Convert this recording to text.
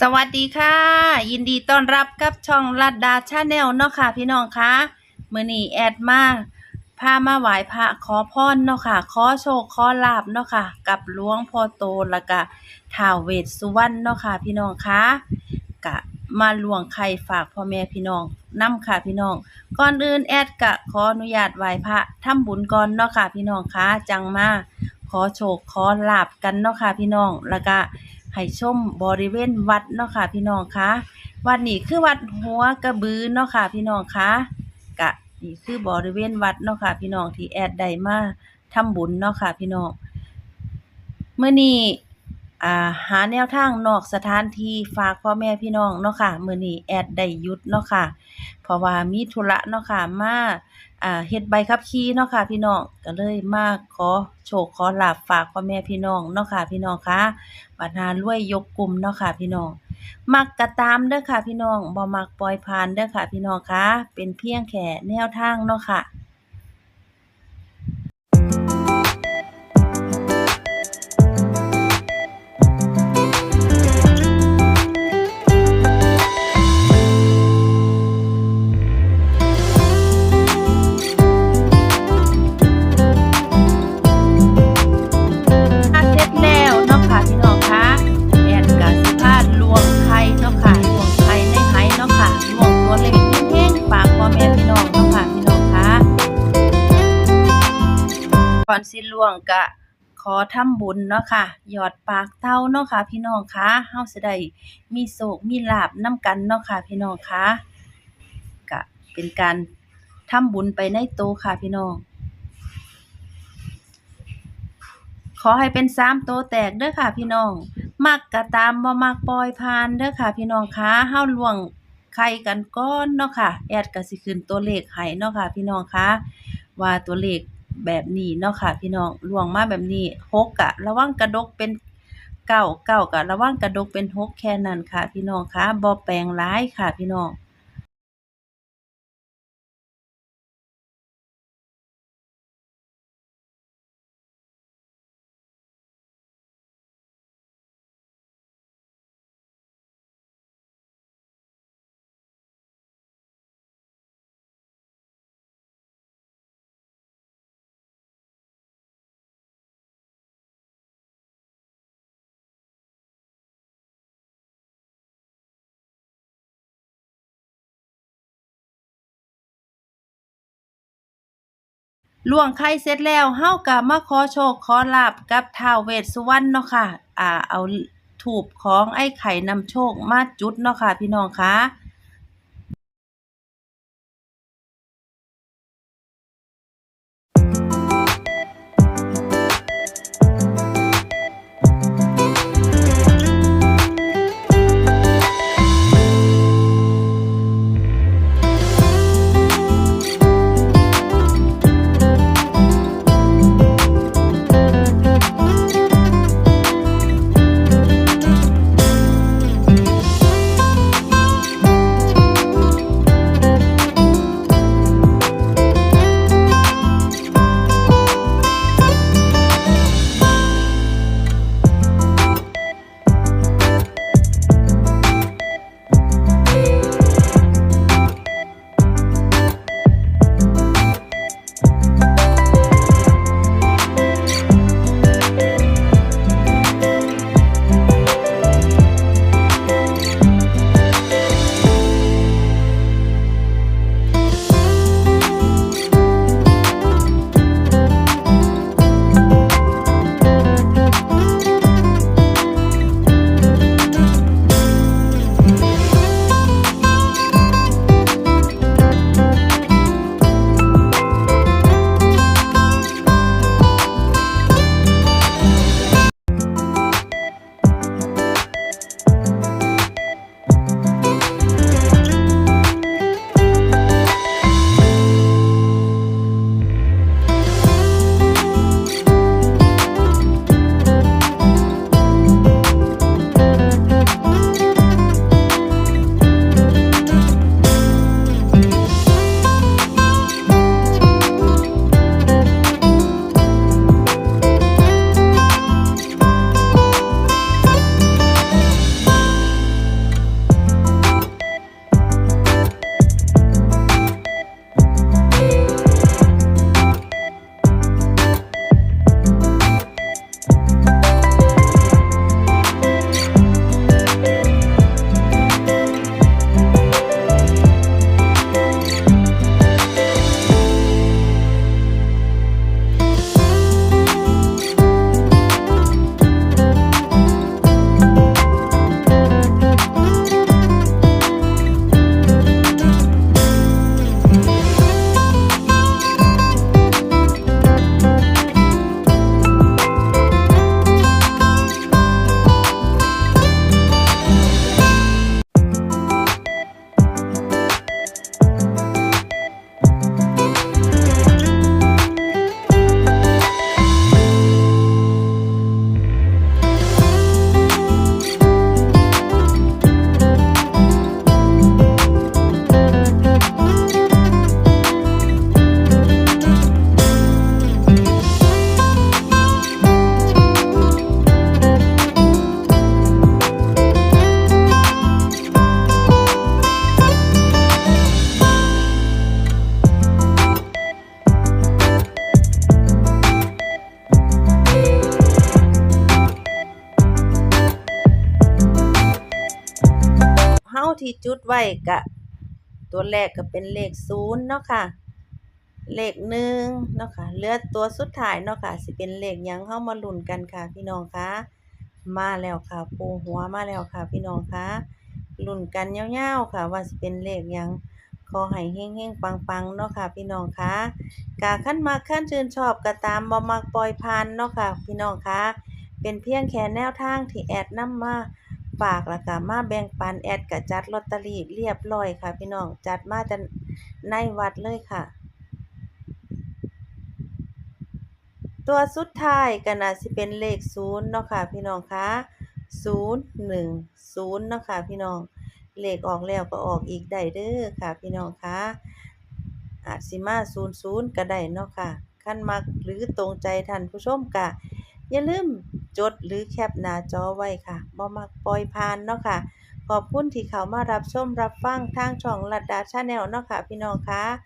สวัสดีค่ะ ยินดีต้อนรับกับช่องลัดดาชาแนลเนาะค่ะ พี่น้องคะมือนี้แอดมาพามาไหว้พระขอพรเนาะค่ะ ขอโชคขอลาบเนาะค่ะ กับหลวงพ่อโตแล้วก็ท้าวเวสสุวรรณเนาะค่ะ พี่น้องคะกะมาหลวงไข่ฝากพ่อแม่พี่น้องนำค่ะพี่น้อง ก่อนอื่นแอดกะขออนุญาตไหว้พระทำบุญก่อนเนาะค่ะ พี่น้องคะจังมาขอโชคขอลาบกันเนาะค่ะ พี่น้องแล้วก็ ให้ชมบริเวณวัดเนาะค่ะพี่น้องคะวัดนี้คือวัดหัวกระบือเนาะค่ะพี่น้องคะกะนี่คือบริเวณวัดเนาะค่ะพี่น้องที่แอดได้มาทำบุญเนาะค่ะพี่น้องเมื่อนี้ อ่าหาแนวทางนอกสถานที่ฝากพ่อแม่พี่น้องเนาะค่ะมื้อนี้แอดได้หยุดเนาะค่ะ เพราะว่ามีธุระเนาะค่ะมาอ่าเฮ็ดใบขับขี่เนาะค่ะพี่น้องก็เลยมาขอโชคขอลาบฝากพ่อแม่พี่น้องเนาะค่ะพี่น้องคะปัญหารวยยกกลุ่มเนาะค่ะพี่น้องมักกะตามเด้อค่ะพี่น้องบ่มักปล่อยผ่านเด้อค่ะพี่น้องคะเป็นเพียงแค่แนวทางเนาะค่ะ อนสิลวงกะขอทำบุญเนาะค่ะ หยอดปากเต้าเนาะค่ะ พี่น้องคะเฮาสิได้มีโศกมีลาบนํกันเนาะค่ะ พี่น้องคะกะเป็นการทำบุญไปในโตวค่ะพี่น้อง ขอให้เป็นสามโตแตกเด้อค่ะ พี่น้องมักกะตามบ่มักปล่อยผ่านเด้อค่ะ พี่น้องคะเฮาล่วงไข่กันก่อนเนาะค่ะ แอดก็สิขึ้นตัวเลขให้เนาะค่ะ พี่น้องคะว่าตัวเลข แบบนี้เนาะค่ะ พี่น้องล่วงมาแบบนี้หกกะ ระวังกระดกเป็นเก้าเก้ากะระวังกระดกเป็นหกแค่นั้นค่ะ พี่น้องคะบอแปลงร้ายค่ะ พี่น้อง ล่วงไข่เสร็จแล้วเฮาก็มาขอโชคขอลาบกับท้าวเวสสุวรรณเนาะค่ะ อ่า เอาถูปของไอ้ไข่นำโชคมาจุดเนาะค่ะพี่น้องคะ ที่จุดไว้ก็ตัวแรกก็เป็นเลขศูนย์เนาะค่ะ เลขหนึ่งเนาะค่ะเหลือตัวสุดท้ายเนาะค่ะ สิเป็นเลขยังเฮามาลุ้นกันค่ะ พี่น้องคะมาแล้วค่ะปูหัวมาแล้วค่ะ พี่น้องคะลุ้นกันยาวๆค่ะ ว่าสิเป็นเลขยังขอให้เฮงๆ ปังๆ เนาะค่ะ พี่น้องคะกะคันมักคันชื่นชอบก็ตามบ่มักปล่อยผ่านเนาะค่ะ พี่น้องคะเป็นเพียงแค่แนวทางที่แอดนำมา ฝากแล้วก็มาแบ่งปันแอดก็จัดลอตเตอรี่เรียบร้อยค่ะ พี่น้องจัดมาแต่ในวัดเลยค่ะ ตัวสุดท้ายก็น่าสิเป็นเลขศูนย์เนาะค่ะ พี่น้องคะศูนย์หนึ่งศูนย์เนาะค่ะ พี่น้องเลขออกแล้วก็ออกอีกได้เด้อค่ะ พี่น้องคะอาจสิมาศูนย์ศูนย์ก็ได้เนาะค่ะคันมักหรือตรงใจท่านผู้ชมก็อย่าลืม จดหรือแคปหน้าจอไว้ค่ะบ่มักปล่อยผ่านเนาะค่ะ ขอบคุณที่เขามารับชมรับฟังทางช่องลัดดาชาแนลเนาะค่ะพี่น้องค่ะ